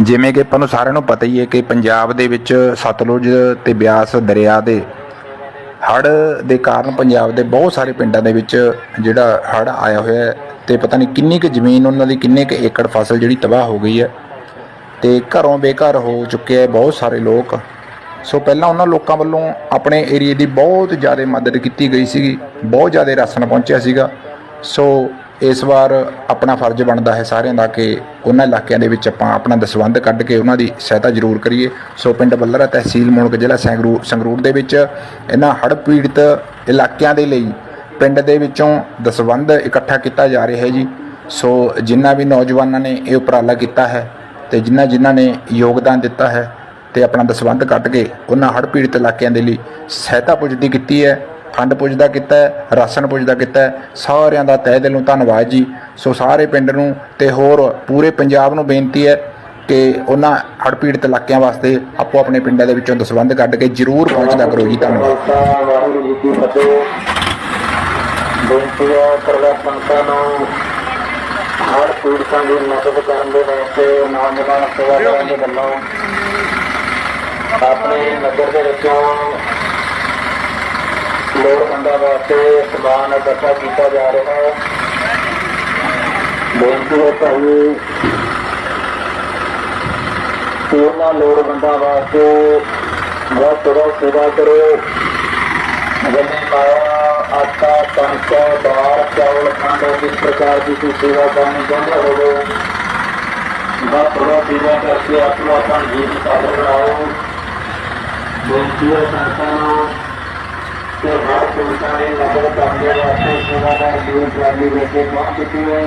ਜਿਵੇਂ ਕਿ ਆਪਾਂ ਨੂੰ ਸਾਰਿਆਂ ਨੂੰ ਪਤਾ ਹੀ ਹੈ ਕਿ ਪੰਜਾਬ ਦੇ ਵਿੱਚ ਸਤਲੁਜ ਤੇ ਬਿਆਸ ਦਰਿਆ ਦੇ ਹੜ੍ਹ ਦੇ ਕਾਰਨ ਪੰਜਾਬ ਦੇ ਬਹੁਤ ਸਾਰੇ ਪਿੰਡਾਂ ਦੇ ਵਿੱਚ ਜਿਹੜਾ ਹੜ੍ਹ ਆਇਆ ਹੋਇਆ ਹੈ ਤੇ ਪਤਾ ਨਹੀਂ ਕਿੰਨੀ ਕੁ ਜ਼ਮੀਨ ਉਹਨਾਂ ਦੀ, ਕਿੰਨੇ ਕੁ ਏਕੜ ਫਸਲ ਜਿਹੜੀ ਤਬਾਹ ਹੋ ਗਈ ਹੈ ਤੇ ਘਰੋਂ ਬੇਘਰ ਹੋ ਚੁੱਕੇ ਹੈ ਬਹੁਤ ਸਾਰੇ ਲੋਕ। ਸੋ ਪਹਿਲਾਂ ਉਹਨਾਂ ਲੋਕਾਂ ਵੱਲੋਂ ਆਪਣੇ ਏਰੀਏ ਦੀ ਬਹੁਤ ਜ਼ਿਆਦਾ ਮਦਦ ਕੀਤੀ ਗਈ ਸੀਗੀ, ਬਹੁਤ ਜ਼ਿਆਦਾ ਰਾਸ਼ਨ ਪਹੁੰਚਿਆ ਸੀਗਾ। ਸੋ ਇਸ ਵਾਰ ਆਪਣਾ ਫਰਜ਼ ਬਣਦਾ ਹੈ ਸਾਰਿਆਂ ਦਾ ਕਿ ਉਹਨਾਂ ਇਲਾਕਿਆਂ ਦੇ ਵਿੱਚ ਆਪਾਂ ਆਪਣਾ ਦਸਵੰਧ ਕੱਢ ਕੇ ਉਹਨਾਂ ਦੀ ਸਹਾਇਤਾ ਜ਼ਰੂਰ ਕਰੀਏ। ਸੋ ਪਿੰਡ ਬੱਲਰਾ ਤਹਿਸੀਲ ਮੋਣਕ ਜ਼ਿਲ੍ਹਾ ਸੰਗਰੂਰ ਸੰਗਰੂਰ ਦੇ ਵਿੱਚ ਇਹਨਾਂ ਹੜ੍ਹ ਪੀੜਤ ਇਲਾਕਿਆਂ ਦੇ ਲਈ ਪਿੰਡ ਦੇ ਵਿੱਚੋਂ ਦਸਵੰਧ ਇਕੱਠਾ ਕੀਤਾ ਜਾ ਰਿਹਾ ਹੈ ਜੀ। ਸੋ ਜਿਨ੍ਹਾਂ ਵੀ ਨੌਜਵਾਨਾਂ ਨੇ ਇਹ ਉਪਰਾਲਾ ਕੀਤਾ ਹੈ ਤੇ ਜਿਨ੍ਹਾਂ ਜਿਨ੍ਹਾਂ ਨੇ ਯੋਗਦਾਨ ਦਿੱਤਾ ਹੈ ਤੇ ਆਪਣਾ ਦਸਵੰਧ ਕੱਢ ਕੇ ਉਹਨਾਂ ਹੜ੍ਹ ਪੀੜਤ ਇਲਾਕਿਆਂ ਦੇ ਲਈ ਸਹਾਇਤਾ ਪੁੱਜਦੀ ਕੀਤੀ ਹੈ। ਫੰਡ ਪੁੱਜਦਾ ਕੀਤਾ ਰਾਸ਼ਨ ਪੁੱਜਦਾ ਕੀਤਾ ਸਾਰਿਆਂ ਦਾ ਤਹਿ ਦਿਲੋਂ ਧੰਨਵਾਦ ਜੀ। ਸੋ ਸਾਰੇ ਪਿੰਡ ਨੂੰ ਤੇ ਹੋਰ ਪੂਰੇ ਪੰਜਾਬ ਨੂੰ ਬੇਨਤੀ ਹੈ ਕਿ ਉਹਨਾਂ ਹੜ੍ਹ ਪੀੜਤ ਇਲਾਕਿਆਂ ਵਾਸਤੇ ਆਪੋ ਆਪਣੇ ਪਿੰਡਾਂ ਦੇ ਵਿੱਚੋਂ ਦਸਵੰਧ ਕੱਢ ਕੇ ਜ਼ਰੂਰ ਪਹੁੰਚਦਾ ਕਰੋ ਜੀ, ਧੰਨਵਾਦ। ਵਾਹਿਗੁਰੂ ਜੀ ਕੀ ਫਤਿਹ ਬੇਨਤੀ ਹੈ ਸਰਵਾ ਸੰਤਾਂ ਨੂੰ ਹਰ ਪੀੜਤਾਂ ਦੀ ਮਦਦ ਕਰਨ ਦੇ ਵਾਸਤੇ, ਨੌਜਵਾਨ ਸੇਵਾਦਾਰਾਂ ਦੇ ਵੱਲੋਂ ਆਪਣੇ ਨਗਰ ਦੇ ਵਿੱਚੋਂ ਲੋੜਵੰਦਾਂ ਵਾਸਤੇ ਸਮਾਨ ਇਕੱਠਾ ਕੀਤਾ ਜਾ ਰਿਹਾ ਹੈ। ਬੇਨਤੀ ਹੈ ਭਾਈ ਉਹਨਾਂ ਲੋੜਵੰਦਾਂ ਵਾਸਤੇ ਬਹੁਤ ਥੋੜਾ ਸੇਵਾ ਕਰੋ। ਜਿਵੇਂ ਮਾਇਆ ਆਟਾ, ਕਣਕ, ਦਾਲ ਚਾਵਲ ਖੰਡ ਇਸ ਪ੍ਰਕਾਰ ਦੀ ਕੋਈ ਸੇਵਾ ਕਰਨੀ ਚਾਹੁੰਦੇ ਹੋਵੋ, ਬਹੁਤ ਥੋੜਾ ਸੇਵਾ ਕਰਕੇ ਆਪਣਾ ਆਪਣਾ ਜੀਵਨ ਸਾਧਨ ਬਣਾਓ। ਬੇਨਤੀ ਹੈ ਸੰਤਾਂ ਨੂੰ ਕਿ ਹਰ ਪੁਰਸ਼ਾਂ ਨਗਰ ਕਰਨ ਵਾਸਤੇ ਸੇਵਾ ਦਾ ਜੀਵਨ ਪ੍ਰਾਪਤੀ ਵਿੱਚ ਪਹੁੰਚ ਚੁੱਕੀ ਹੈ।